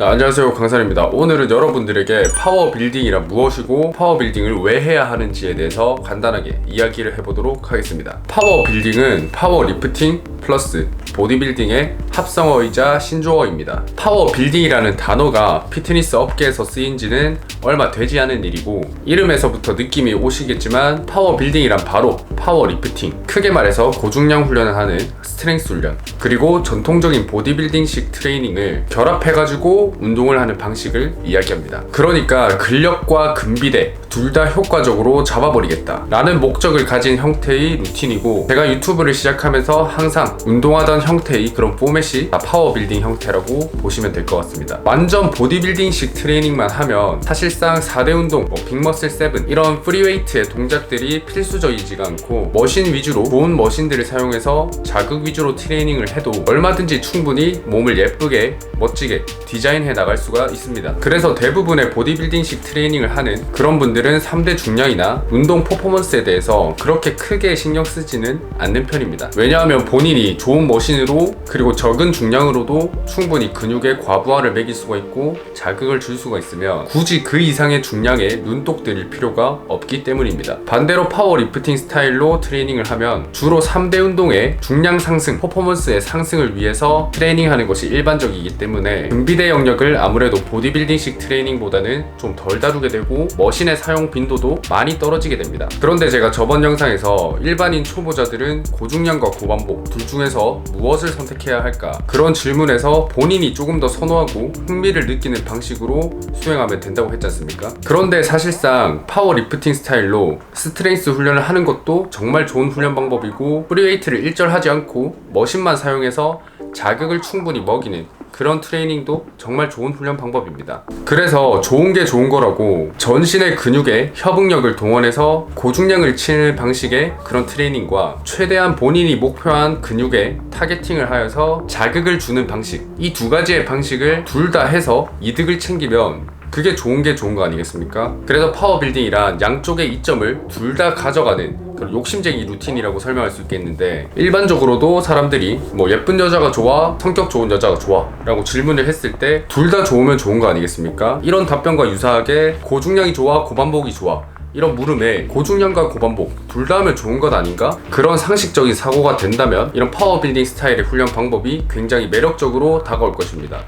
네, 안녕하세요. 강산입니다. 오늘은 여러분들에게 파워 빌딩이란 무엇이고 파워 빌딩을 왜 해야 하는지에 대해서 간단하게 이야기를 해보도록 하겠습니다. 파워 빌딩은 파워 리프팅 플러스 보디빌딩의 합성어이자 신조어입니다. 파워 빌딩이라는 단어가 피트니스 업계에서 쓰인 지는 얼마 되지 않은 일이고 이름에서부터 느낌이 오시겠지만 파워 빌딩이란 바로 파워 리프팅 크게 말해서 고중량 훈련을 하는 스트렝스 훈련 그리고 전통적인 보디빌딩식 트레이닝을 결합해가지고 운동을 하는 방식을 이야기합니다. 그러니까 근력과 근비대 둘 다 효과적으로 잡아버리겠다. 라는 목적을 가진 형태의 루틴이고 제가 유튜브를 시작하면서 항상 운동하던 형태의 그런 포맷이 다 파워빌딩 형태라고 보시면 될 것 같습니다. 완전 보디빌딩식 트레이닝만 하면 사실상 4대 운동, 뭐 빅머슬 7 이런 프리웨이트의 동작들이 필수적이지가 않고 머신 위주로 좋은 머신들을 사용해서 자극 위주로 트레이닝을 해도 얼마든지 충분히 몸을 예쁘게 멋지게 디자인해 나갈 수가 있습니다. 그래서 대부분의 보디빌딩식 트레이닝을 하는 그런 분들은 3대 중량이나 운동 퍼포먼스에 대해서 그렇게 크게 신경 쓰지는 않는 편입니다. 왜냐하면 본인이 좋은 머신으로 그리고 적은 중량으로도 충분히 근육에 과부하를 매길 수가 있고 자극을 줄 수가 있으면 굳이 그 이상의 중량에 눈독 들일 필요가 없기 때문입니다 반대로 파워 리프팅 스타일로 트레이닝을 하면 주로 3대 운동의 중량 상승, 퍼포먼스의 상승을 위해서 트레이닝하는 것이 일반적이기 때문에 근비대 영역을 아무래도 보디빌딩식 트레이닝보다는 좀 덜 다루게 되고 머신의 사용 빈도도 많이 떨어지게 됩니다. 그런데 제가 저번 영상에서 일반인 초보자들은 고중량과 고반복 둘 중에서 무엇을 선택해야 할까? 그런 질문에서 본인이 조금 더 선호하고 흥미를 느끼는 방식으로 수행하면 된다고 했지 않습니까? 그런데 사실상 파워 리프팅 스타일로 스트렝스 훈련을 하는 것도 정말 좋은 훈련 방법이고 프리웨이트를 일절하지 않고 머신만 사용해서 자극을 충분히 먹이는 그런 트레이닝도 정말 좋은 훈련 방법입니다. 그래서 좋은 게 좋은 거라고 전신의 근육에 협응력을 동원해서 고중량을 치는 방식의 그런 트레이닝과 최대한 본인이 목표한 근육에 타겟팅을 하여서 자극을 주는 방식 이 두 가지의 방식을 둘 다 해서 이득을 챙기면 그게 좋은 게 좋은 거 아니겠습니까? 그래서 파워빌딩이란 양쪽의 이점을 둘 다 가져가는 그런 욕심쟁이 루틴이라고 설명할 수 있겠는데 일반적으로도 사람들이 뭐 예쁜 여자가 좋아 성격 좋은 여자가 좋아 라고 질문을 했을 때 둘 다 좋으면 좋은 거 아니겠습니까? 이런 답변과 유사하게 고중량이 좋아 고반복이 좋아 이런 물음에 고중량과 고반복 둘 다 하면 좋은 것 아닌가? 그런 상식적인 사고가 된다면 이런 파워빌딩 스타일의 훈련 방법이 굉장히 매력적으로 다가올 것입니다.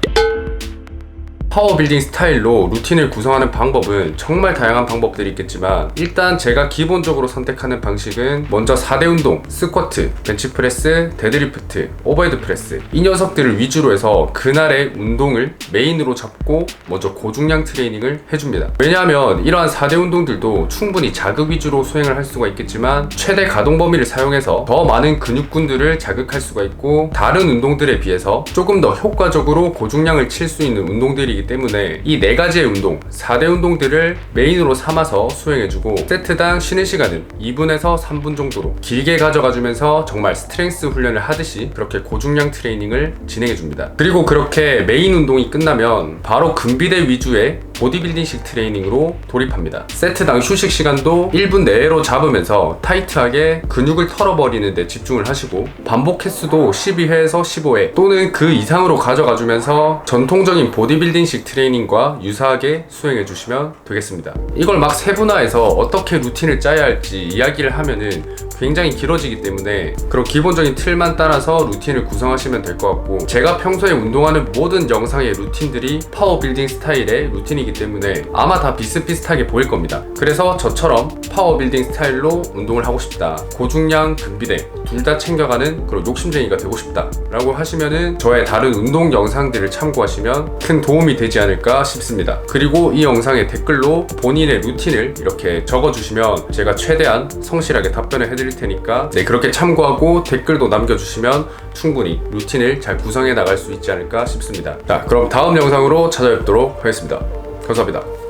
파워빌딩 스타일로 루틴을 구성하는 방법은 정말 다양한 방법들이 있겠지만 일단 제가 기본적으로 선택하는 방식은 먼저 4대 운동, 스쿼트, 벤치프레스, 데드리프트, 오버헤드 프레스 이 녀석들을 위주로 해서 그날의 운동을 메인으로 잡고 먼저 고중량 트레이닝을 해줍니다. 왜냐하면 이러한 4대 운동들도 충분히 자극 위주로 수행을 할 수가 있겠지만 최대 가동 범위를 사용해서 더 많은 근육군들을 자극할 수가 있고 다른 운동들에 비해서 조금 더 효과적으로 고중량을 칠 수 있는 운동들이 때문에 이 네 가지의 운동, 4대 운동들을 메인으로 삼아서 수행해주고 세트당 쉬는 시간은 2분에서 3분 정도로 길게 가져가주면서 정말 스트렝스 훈련을 하듯이 그렇게 고중량 트레이닝을 진행해줍니다. 그리고 그렇게 메인 운동이 끝나면 바로 근비대 위주의 보디빌딩식 트레이닝으로 돌입합니다. 세트당 휴식 시간도 1분 내로 잡으면서 타이트하게 근육을 털어버리는 데 집중을 하시고 반복 횟수도 12회에서 15회 또는 그 이상으로 가져가 주면서 전통적인 보디빌딩식 트레이닝과 유사하게 수행해 주시면 되겠습니다. 이걸 막 세분화해서 어떻게 루틴을 짜야 할지 이야기를 하면은 굉장히 길어지기 때문에 그런 기본적인 틀만 따라서 루틴을 구성하시면 될 것 같고 제가 평소에 운동하는 모든 영상의 루틴들이 파워 빌딩 스타일의 루틴이기 때문에 아마 다 비슷비슷하게 보일 겁니다. 그래서 저처럼 파워 빌딩 스타일로 운동을 하고 싶다. 고중량, 근비대 둘 다 챙겨가는 그런 욕심쟁이가 되고 싶다. 라고 하시면은 저의 다른 운동 영상들을 참고하시면 큰 도움이 되지 않을까 싶습니다. 그리고 이 영상의 댓글로 본인의 루틴을 이렇게 적어주시면 제가 최대한 성실하게 답변을 해드릴 테니까 네 그렇게 참고하고 댓글도 남겨주시면 충분히 루틴을 잘 구성해 나갈 수 있지 않을까 싶습니다. 자 그럼 다음 영상으로 찾아뵙도록 하겠습니다. 감사합니다.